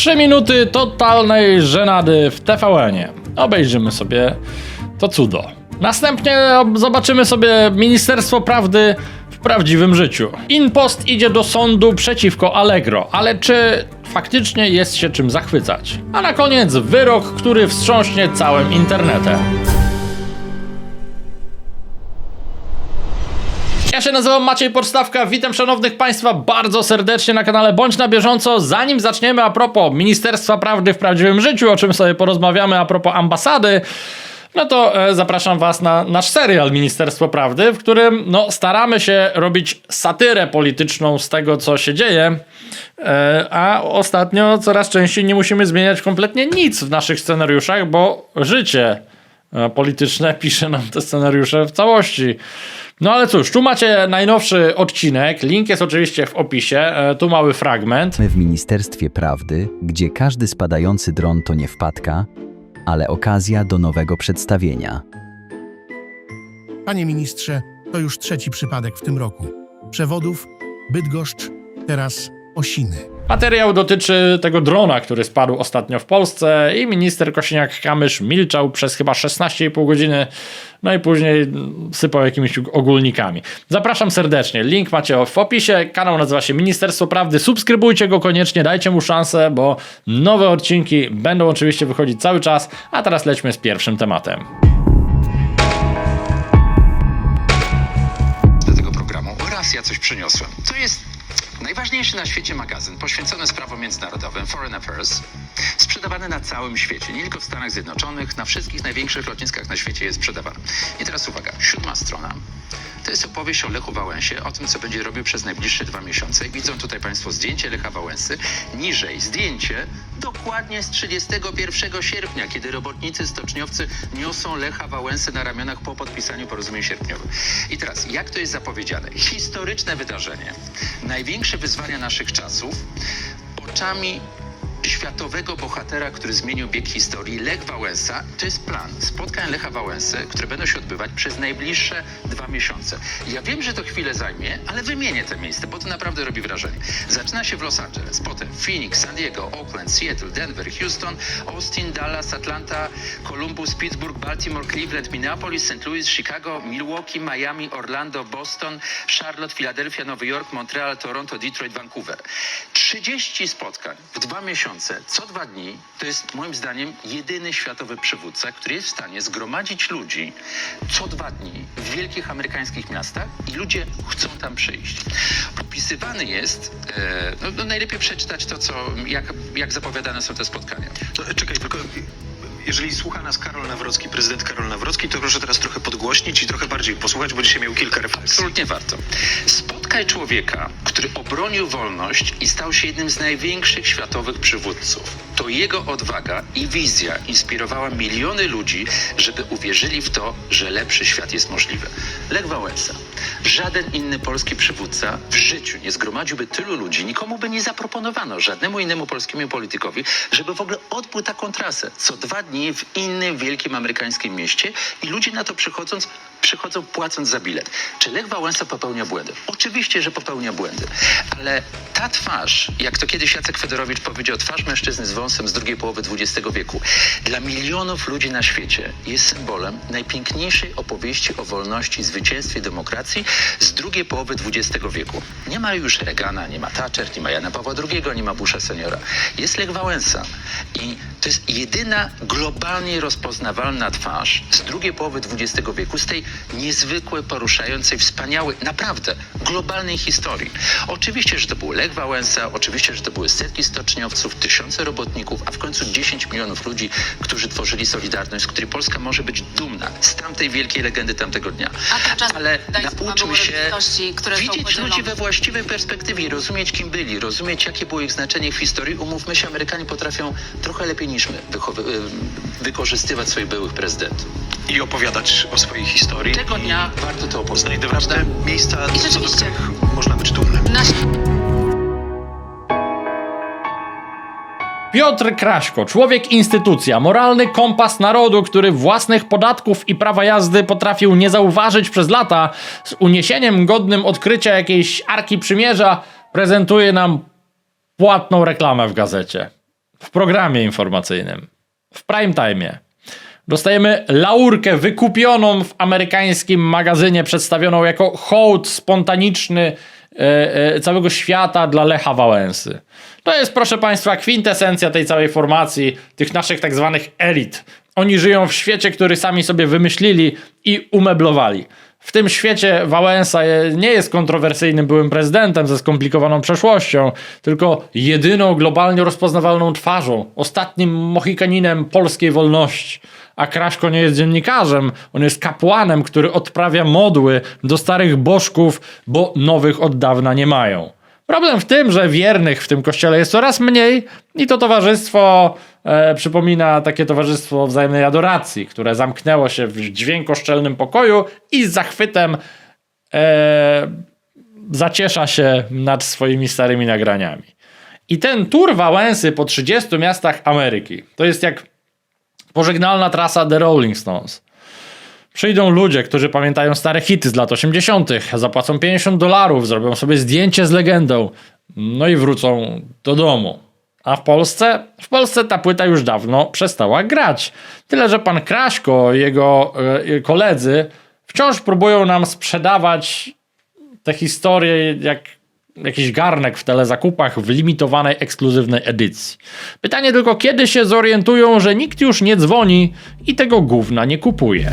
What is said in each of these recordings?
Trzy minuty totalnej żenady w TVN-ie. Obejrzymy sobie to cudo. Następnie ob- zobaczymy sobie Ministerstwo Prawdy w prawdziwym życiu. InPost idzie do sądu przeciwko Allegro, ale czy faktycznie jest się czym zachwycać? A na koniec wyrok, który wstrząśnie całym internetem. Ja się nazywam Maciej Podstawka, witam szanownych Państwa bardzo serdecznie na kanale Bądź na bieżąco. Zanim zaczniemy a propos Ministerstwa Prawdy w prawdziwym życiu, o czym sobie porozmawiamy a propos ambasady, no to e, zapraszam Was na nasz serial Ministerstwo Prawdy, w którym no, staramy się robić satyrę polityczną z tego, co się dzieje, e, a ostatnio coraz częściej nie musimy zmieniać kompletnie nic w naszych scenariuszach, bo życie polityczne pisze nam te scenariusze w całości. No ale cóż, tu macie najnowszy odcinek, link jest oczywiście w opisie, e, tu mały fragment. w Ministerstwie Prawdy, gdzie każdy spadający dron to nie wpadka, ale okazja do nowego przedstawienia. Panie ministrze, to już trzeci przypadek w tym roku. Przewodów, Bydgoszcz, teraz Osiny. Materiał dotyczy tego drona, który spadł ostatnio w Polsce i minister Kosiniak-Kamysz milczał przez chyba 16,5 godziny, no i później sypał jakimiś ogólnikami. Zapraszam serdecznie, link macie w opisie, kanał nazywa się Ministerstwo Prawdy, subskrybujcie go koniecznie, dajcie mu szansę, bo nowe odcinki będą oczywiście wychodzić cały czas, a teraz lećmy z pierwszym tematem. do tego programu oraz ja coś przyniosłem. To jest najważniejszy na świecie magazyn poświęcony sprawom międzynarodowym, Foreign Affairs, sprzedawany na całym świecie, nie tylko w Stanach Zjednoczonych, na wszystkich największych lotniskach na świecie jest sprzedawany. I teraz uwaga, siódma strona. To jest opowieść o Lechu Wałęsie, o tym, co będzie robił przez najbliższe dwa miesiące. Widzą tutaj Państwo zdjęcie Lecha Wałęsy. Niżej zdjęcie dokładnie z 31 sierpnia, kiedy robotnicy stoczniowcy niosą Lecha Wałęsy na ramionach po podpisaniu porozumień sierpniowych. I teraz, jak to jest zapowiedziane? Historyczne wydarzenie. Największe wyzwania naszych czasów oczami światowego bohatera, który zmienił bieg historii, Lech Wałęsa. To jest plan spotkań Lecha Wałęsy, które będą się odbywać przez najbliższe dwa miesiące. Ja wiem, że to chwilę zajmie, ale wymienię te miejsca, bo to naprawdę robi wrażenie. Zaczyna się w Los Angeles, potem Phoenix, San Diego, Oakland, Seattle, Denver, Houston, Austin, Dallas, Atlanta, Columbus, Pittsburgh, Baltimore, Cleveland, Minneapolis, St. Louis, Chicago, Milwaukee, Miami, Orlando, Boston, Charlotte, Philadelphia, Nowy Jork, Montreal, Toronto, Detroit, Vancouver. 30 spotkań w dwa miesiące, co dwa dni, to jest moim zdaniem jedyny światowy przywódca, który jest w stanie zgromadzić ludzi co dwa dni w wielkich amerykańskich miastach i ludzie chcą tam przyjść. Opisywany jest, e, no, no najlepiej przeczytać to, co, jak, jak zapowiadane są te spotkania. E, czekaj, tylko jeżeli słucha nas Karol Nawrocki, prezydent Karol Nawrocki, to proszę teraz trochę podgłośnić i trochę bardziej posłuchać, bo dzisiaj miał kilka refleksji. Absolutnie warto. Spotkaj człowieka, który obronił wolność i stał się jednym z największych światowych przywódców. To jego odwaga i wizja inspirowała miliony ludzi, żeby uwierzyli w to, że lepszy świat jest możliwy. Lech Wałęsa. Żaden inny polski przywódca w życiu nie zgromadziłby tylu ludzi, nikomu by nie zaproponowano, żadnemu innemu polskiemu politykowi, żeby w ogóle odbył taką trasę. Co dwa dni w innym wielkim amerykańskim mieście i ludzie na to przychodząc przychodzą płacąc za bilet. Czy Lech Wałęsa popełnia błędy? Oczywiście, że popełnia błędy, ale ta twarz, jak to kiedyś Jacek Fedorowicz powiedział, twarz mężczyzny z wąsem z drugiej połowy XX wieku, dla milionów ludzi na świecie jest symbolem najpiękniejszej opowieści o wolności, zwycięstwie demokracji z drugiej połowy XX wieku. Nie ma już Reagana, nie ma Thatcher, nie ma Jana Pawła II, nie ma Busha seniora. Jest Lech Wałęsa i to jest jedyna globalnie rozpoznawalna twarz z drugiej połowy XX wieku, z tej niezwykłej, poruszającej, wspaniałej, naprawdę globalnej historii. Oczywiście, że to był Lech Wałęsa, oczywiście, że to były setki stoczniowców, tysiące robotników, a w końcu 10 milionów ludzi, którzy tworzyli Solidarność, z której Polska może być dumna z tamtej wielkiej legendy tamtego dnia. Ale nauczmy się widzieć ludzi we właściwej perspektywie, rozumieć kim byli, rozumieć jakie było ich znaczenie w historii. Umówmy się, Amerykanie potrafią trochę lepiej niż my wykorzystywać swoich byłych prezydentów. I opowiadać o swojej historii. Tego dnia warto to opoznać. Znajdować te miejsca, I co do rzeczywiście. których można być dumnym. Piotr Kraśko, człowiek instytucja, moralny kompas narodu, który własnych podatków i prawa jazdy potrafił nie zauważyć przez lata, z uniesieniem godnym odkrycia jakiejś arki przymierza, prezentuje nam płatną reklamę w gazecie. w programie informacyjnym, w prime time. Dostajemy laurkę wykupioną w amerykańskim magazynie, przedstawioną jako hołd spontaniczny e, e, całego świata dla Lecha Wałęsy. To jest, proszę Państwa, kwintesencja tej całej formacji, tych naszych tak zwanych elit. Oni żyją w świecie, który sami sobie wymyślili i umeblowali. W tym świecie Wałęsa nie jest kontrowersyjnym byłym prezydentem ze skomplikowaną przeszłością, tylko jedyną globalnie rozpoznawalną twarzą, ostatnim mohikaninem polskiej wolności. A Kraśko nie jest dziennikarzem, on jest kapłanem, który odprawia modły do starych bożków, bo nowych od dawna nie mają. Problem w tym, że wiernych w tym kościele jest coraz mniej i to towarzystwo e, przypomina takie towarzystwo wzajemnej adoracji, które zamknęło się w dźwiękoszczelnym pokoju i z zachwytem e, zaciesza się nad swoimi starymi nagraniami. I ten tour Wałęsy po 30 miastach Ameryki to jest jak pożegnalna trasa The Rolling Stones. Przyjdą ludzie, którzy pamiętają stare hity z lat 80., zapłacą 50 dolarów, zrobią sobie zdjęcie z legendą, no i wrócą do domu. A w Polsce? W Polsce ta płyta już dawno przestała grać. Tyle, że pan Kraśko i jego e, koledzy wciąż próbują nam sprzedawać te historie jak jakiś garnek w telezakupach w limitowanej, ekskluzywnej edycji. Pytanie tylko, kiedy się zorientują, że nikt już nie dzwoni i tego gówna nie kupuje.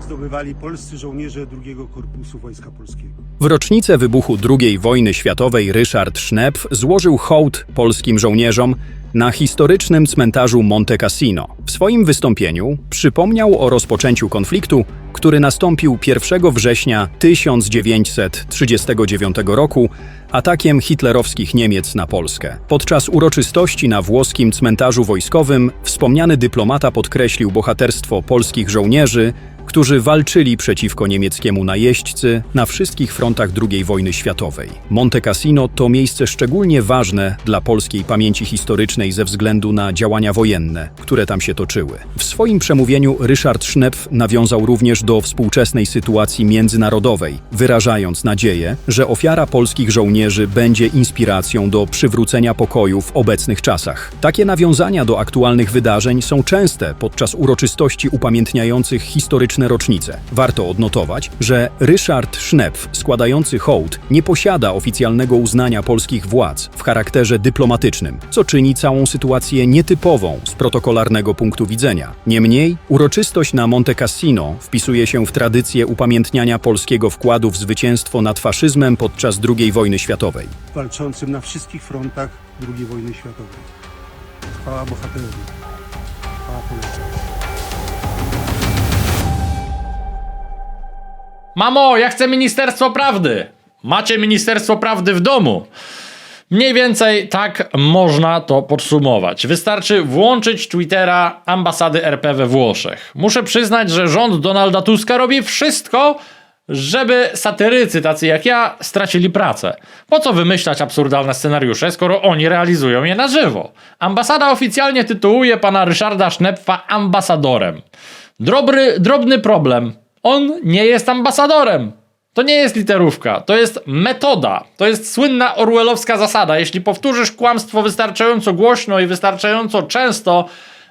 Zdobywali polscy żołnierze drugiego Korpusu Wojska Polskiego. W rocznicę wybuchu II wojny światowej Ryszard Schnepf złożył hołd polskim żołnierzom na historycznym cmentarzu Monte Cassino. W swoim wystąpieniu przypomniał o rozpoczęciu konfliktu, który nastąpił 1 września 1939 roku atakiem hitlerowskich Niemiec na Polskę. Podczas uroczystości na włoskim cmentarzu wojskowym wspomniany dyplomata podkreślił bohaterstwo polskich żołnierzy, którzy walczyli przeciwko niemieckiemu najeźdźcy na wszystkich frontach II wojny światowej. Monte Cassino to miejsce szczególnie ważne dla polskiej pamięci historycznej ze względu na działania wojenne, które tam się toczyły. W swoim przemówieniu Ryszard Schnepf nawiązał również do współczesnej sytuacji międzynarodowej, wyrażając nadzieję, że ofiara polskich żołnierzy będzie inspiracją do przywrócenia pokoju w obecnych czasach. Takie nawiązania do aktualnych wydarzeń są częste podczas uroczystości upamiętniających historyczne rocznice. Warto odnotować, że Ryszard Schnepf, składający hołd, nie posiada oficjalnego uznania polskich władz w charakterze dyplomatycznym, co czyni całą sytuację nietypową z protokolarnego punktu widzenia. Niemniej, uroczystość na Monte Cassino wpisuje się w tradycję upamiętniania polskiego wkładu w zwycięstwo nad faszyzmem podczas II wojny światowej. walczącym na wszystkich frontach II wojny światowej. Chwała bohaterowi. Chwała. Mamo, ja chcę Ministerstwo Prawdy. Macie Ministerstwo Prawdy w domu. Mniej więcej tak można to podsumować. Wystarczy włączyć Twittera ambasady RP we Włoszech. Muszę przyznać, że rząd Donalda Tuska robi wszystko, żeby satyrycy tacy jak ja stracili pracę. Po co wymyślać absurdalne scenariusze, skoro oni realizują je na żywo? Ambasada oficjalnie tytułuje pana Ryszarda Sznepfa ambasadorem. Drobry, drobny problem. On nie jest ambasadorem. To nie jest literówka, to jest metoda. To jest słynna orwellowska zasada. Jeśli powtórzysz kłamstwo wystarczająco głośno i wystarczająco często,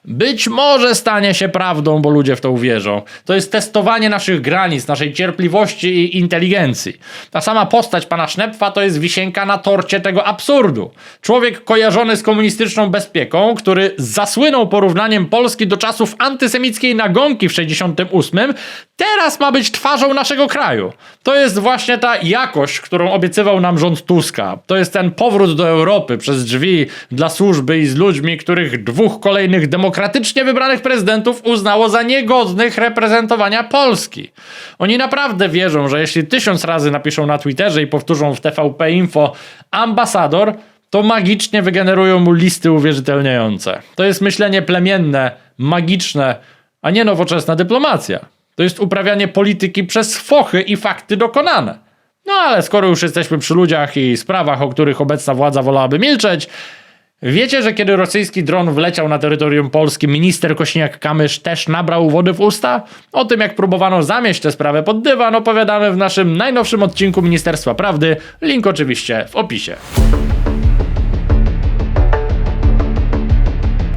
być może stanie się prawdą, bo ludzie w to uwierzą. To jest testowanie naszych granic, naszej cierpliwości i inteligencji. Ta sama postać pana Sznepfa to jest wisienka na torcie tego absurdu. Człowiek kojarzony z komunistyczną bezpieką, który zasłynął porównaniem Polski do czasów antysemickiej nagonki w 68, teraz ma być twarzą naszego kraju. To jest właśnie ta jakość, którą obiecywał nam rząd Tuska. To jest ten powrót do Europy przez drzwi dla służby i z ludźmi, których dwóch kolejnych demokratycznie wybranych prezydentów uznało za niegodnych reprezentowania Polski. Oni naprawdę wierzą, że jeśli tysiąc razy napiszą na Twitterze i powtórzą w TVP Info ambasador, to magicznie wygenerują mu listy uwierzytelniające. To jest myślenie plemienne, magiczne, a nie nowoczesna dyplomacja. To jest uprawianie polityki przez fochy i fakty dokonane. No ale skoro już jesteśmy przy ludziach i sprawach, o których obecna władza wolałaby milczeć, Wiecie, że kiedy rosyjski dron wleciał na terytorium Polski, minister Kośniak-Kamysz też nabrał wody w usta? O tym, jak próbowano zamieść tę sprawę pod dywan, opowiadamy w naszym najnowszym odcinku Ministerstwa Prawdy. Link oczywiście w opisie.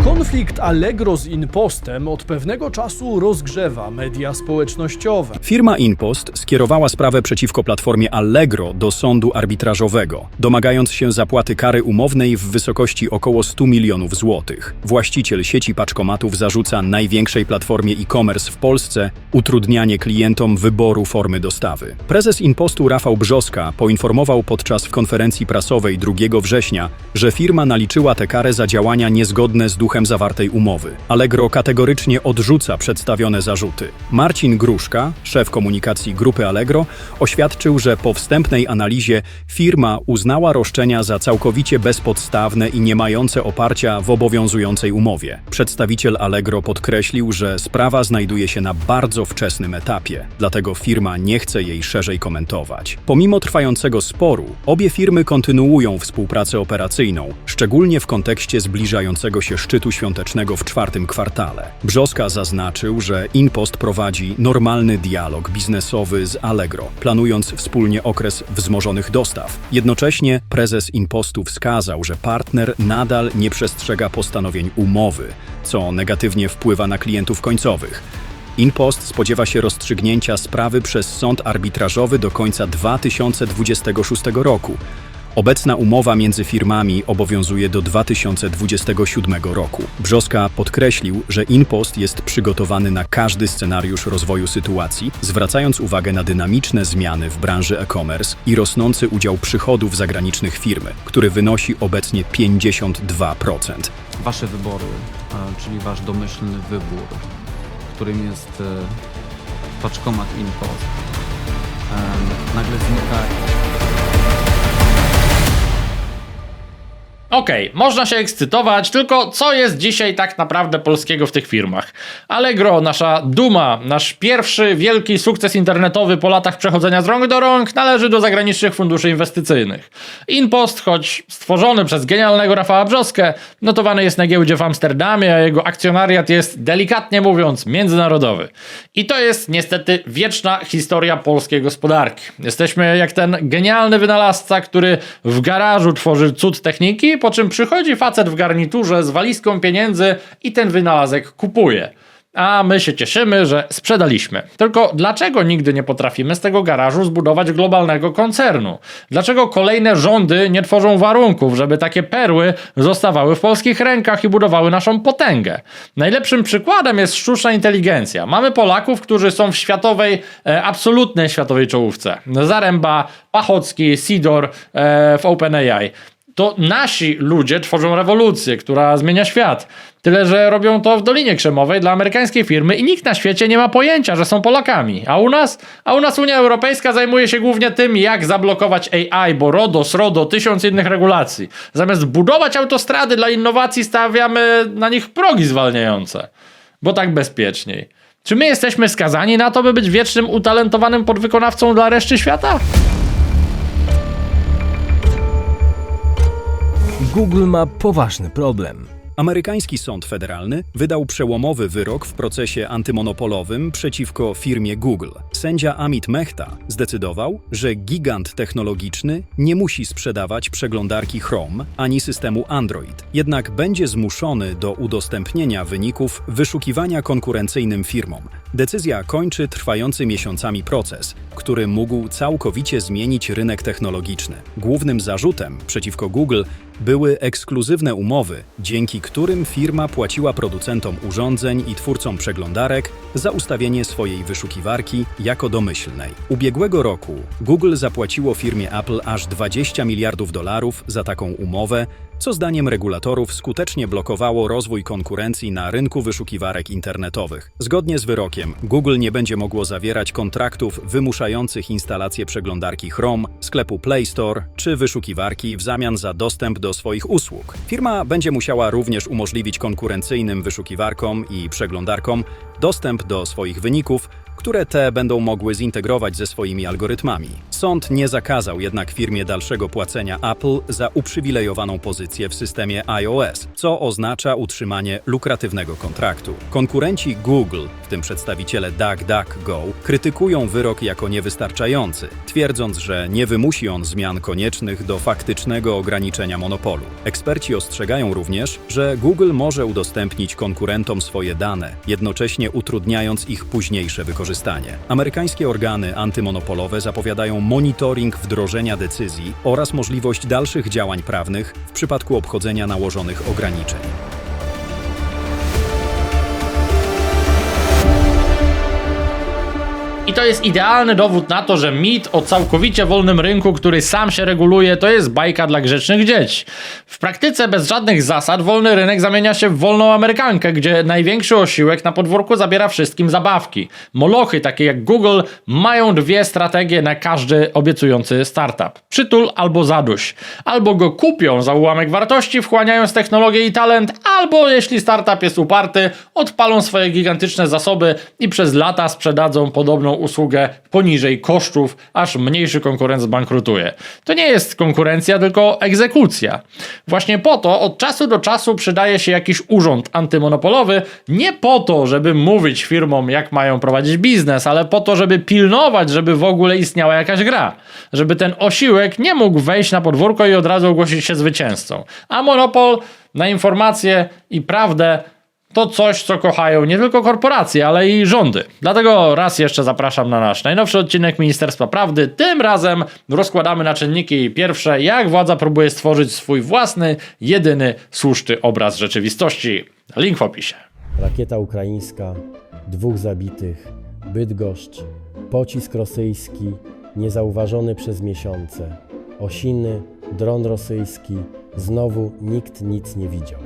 Konflikt Allegro z Impostem od pewnego czasu rozgrzewa media społecznościowe. Firma InPost skierowała sprawę przeciwko platformie Allegro do sądu arbitrażowego, domagając się zapłaty kary umownej w wysokości około 100 milionów złotych. Właściciel sieci paczkomatów zarzuca największej platformie e-commerce w Polsce utrudnianie klientom wyboru formy dostawy. Prezes InPostu Rafał Brzoska poinformował podczas konferencji prasowej 2 września, że firma naliczyła tę karę za działania niezgodne z duchem zawartej umowy. Allegro kategorycznie odrzuca przedstawione zarzuty. Marcin Gruszka, szef komunikacji grupy Allegro, oświadczył, że po wstępnej analizie firma uznała roszczenia za całkowicie bezpodstawne i nie mające oparcia w obowiązującej umowie. Przedstawiciel Allegro podkreślił, że sprawa znajduje się na bardzo wczesnym etapie, dlatego firma nie chce jej szerzej komentować. Pomimo trwającego sporu, obie firmy kontynuują współpracę operacyjną, szczególnie w kontekście zbliżającego się szczytu świątecznego w czwartym kwartale. Brzoska zaznaczył, że InPost prowadzi normalny dialog biznesowy z Allegro, planując wspólnie okres wzmożonych dostaw. Jednocześnie prezes InPostu wskazał, że partner nadal nie przestrzega postanowień umowy, co negatywnie wpływa na klientów końcowych. InPost spodziewa się rozstrzygnięcia sprawy przez sąd arbitrażowy do końca 2026 roku. Obecna umowa między firmami obowiązuje do 2027 roku. Brzoska podkreślił, że InPost jest przygotowany na każdy scenariusz rozwoju sytuacji, zwracając uwagę na dynamiczne zmiany w branży e-commerce i rosnący udział przychodów zagranicznych firmy, który wynosi obecnie 52%. Wasze wybory, czyli wasz domyślny wybór, którym jest paczkomat InPost, e, nagle znika Okej, można się ekscytować, tylko co jest dzisiaj tak naprawdę polskiego w tych firmach? Allegro, nasza duma, nasz pierwszy wielki sukces internetowy po latach przechodzenia z rąk do rąk, należy do zagranicznych funduszy inwestycyjnych. Inpost, choć stworzony przez genialnego Rafała Brzoskę, notowany jest na giełdzie w Amsterdamie, a jego akcjonariat jest, delikatnie mówiąc, międzynarodowy. I to jest niestety wieczna historia polskiej gospodarki. Jesteśmy jak ten genialny wynalazca, który w garażu tworzy cud techniki, po czym przychodzi facet w garniturze z walizką pieniędzy i ten wynalazek kupuje. A my się cieszymy, że sprzedaliśmy. Tylko dlaczego nigdy nie potrafimy z tego garażu zbudować globalnego koncernu? Dlaczego kolejne rządy nie tworzą warunków, żeby takie perły zostawały w polskich rękach i budowały naszą potęgę? Najlepszym przykładem jest sztuczna inteligencja. Mamy Polaków, którzy są w światowej, e, absolutnej światowej czołówce. Zaręba, Pachocki, Sidor e, w OpenAI to nasi ludzie tworzą rewolucję, która zmienia świat. Tyle, że robią to w Dolinie Krzemowej dla amerykańskiej firmy i nikt na świecie nie ma pojęcia, że są Polakami. A u nas? A u nas Unia Europejska zajmuje się głównie tym, jak zablokować AI, bo RODO, SRODO, tysiąc innych regulacji. Zamiast budować autostrady dla innowacji, stawiamy na nich progi zwalniające. Bo tak bezpieczniej. Czy my jesteśmy skazani na to, by być wiecznym, utalentowanym podwykonawcą dla reszty świata? Google ma poważny problem. Amerykański sąd federalny wydał przełomowy wyrok w procesie antymonopolowym przeciwko firmie Google. Sędzia Amit Mehta zdecydował, że gigant technologiczny nie musi sprzedawać przeglądarki Chrome ani systemu Android, jednak będzie zmuszony do udostępnienia wyników wyszukiwania konkurencyjnym firmom. Decyzja kończy trwający miesiącami proces, który mógł całkowicie zmienić rynek technologiczny. Głównym zarzutem przeciwko Google były ekskluzywne umowy, dzięki którym firma płaciła producentom urządzeń i twórcom przeglądarek za ustawienie swojej wyszukiwarki jako domyślnej. Ubiegłego roku Google zapłaciło firmie Apple aż 20 miliardów dolarów za taką umowę, co zdaniem regulatorów skutecznie blokowało rozwój konkurencji na rynku wyszukiwarek internetowych. Zgodnie z wyrokiem, Google nie będzie mogło zawierać kontraktów wymuszających instalację przeglądarki Chrome, sklepu Play Store czy wyszukiwarki w zamian za dostęp do swoich usług. Firma będzie musiała również umożliwić konkurencyjnym wyszukiwarkom i przeglądarkom dostęp do swoich wyników, które te będą mogły zintegrować ze swoimi algorytmami. Sąd nie zakazał jednak firmie dalszego płacenia Apple za uprzywilejowaną pozycję w systemie iOS, co oznacza utrzymanie lukratywnego kontraktu. Konkurenci Google, w tym przedstawiciele DuckDuckGo, krytykują wyrok jako niewystarczający, twierdząc, że nie wymusi on zmian koniecznych do faktycznego ograniczenia monopolu. Eksperci ostrzegają również, że Google może udostępnić konkurentom swoje dane, jednocześnie utrudniając ich późniejsze wykorzystanie. Amerykańskie organy antymonopolowe zapowiadają monitoring wdrożenia decyzji oraz możliwość dalszych działań prawnych w przypadku obchodzenia nałożonych ograniczeń. I to jest idealny dowód na to, że mit o całkowicie wolnym rynku, który sam się reguluje, to jest bajka dla grzecznych dzieci. W praktyce bez żadnych zasad wolny rynek zamienia się w wolną Amerykankę, gdzie największy osiłek na podwórku zabiera wszystkim zabawki. Molochy takie jak Google mają dwie strategie na każdy obiecujący startup. Przytul albo zaduś. Albo go kupią za ułamek wartości, wchłaniając technologię i talent, albo jeśli startup jest uparty, odpalą swoje gigantyczne zasoby i przez lata sprzedadzą podobną usługę poniżej kosztów, aż mniejszy konkurent zbankrutuje. To nie jest konkurencja, tylko egzekucja. Właśnie po to od czasu do czasu przydaje się jakiś urząd antymonopolowy, nie po to, żeby mówić firmom, jak mają prowadzić biznes, ale po to, żeby pilnować, żeby w ogóle istniała jakaś gra. Żeby ten osiłek nie mógł wejść na podwórko i od razu ogłosić się zwycięzcą. A monopol na informacje i prawdę to coś, co kochają nie tylko korporacje, ale i rządy. Dlatego raz jeszcze zapraszam na nasz najnowszy odcinek Ministerstwa Prawdy. Tym razem rozkładamy na czynniki pierwsze, jak władza próbuje stworzyć swój własny, jedyny, słuszny obraz rzeczywistości. Link w opisie. Rakieta ukraińska, dwóch zabitych, Bydgoszcz, pocisk rosyjski, niezauważony przez miesiące, Osiny, dron rosyjski, znowu nikt nic nie widział.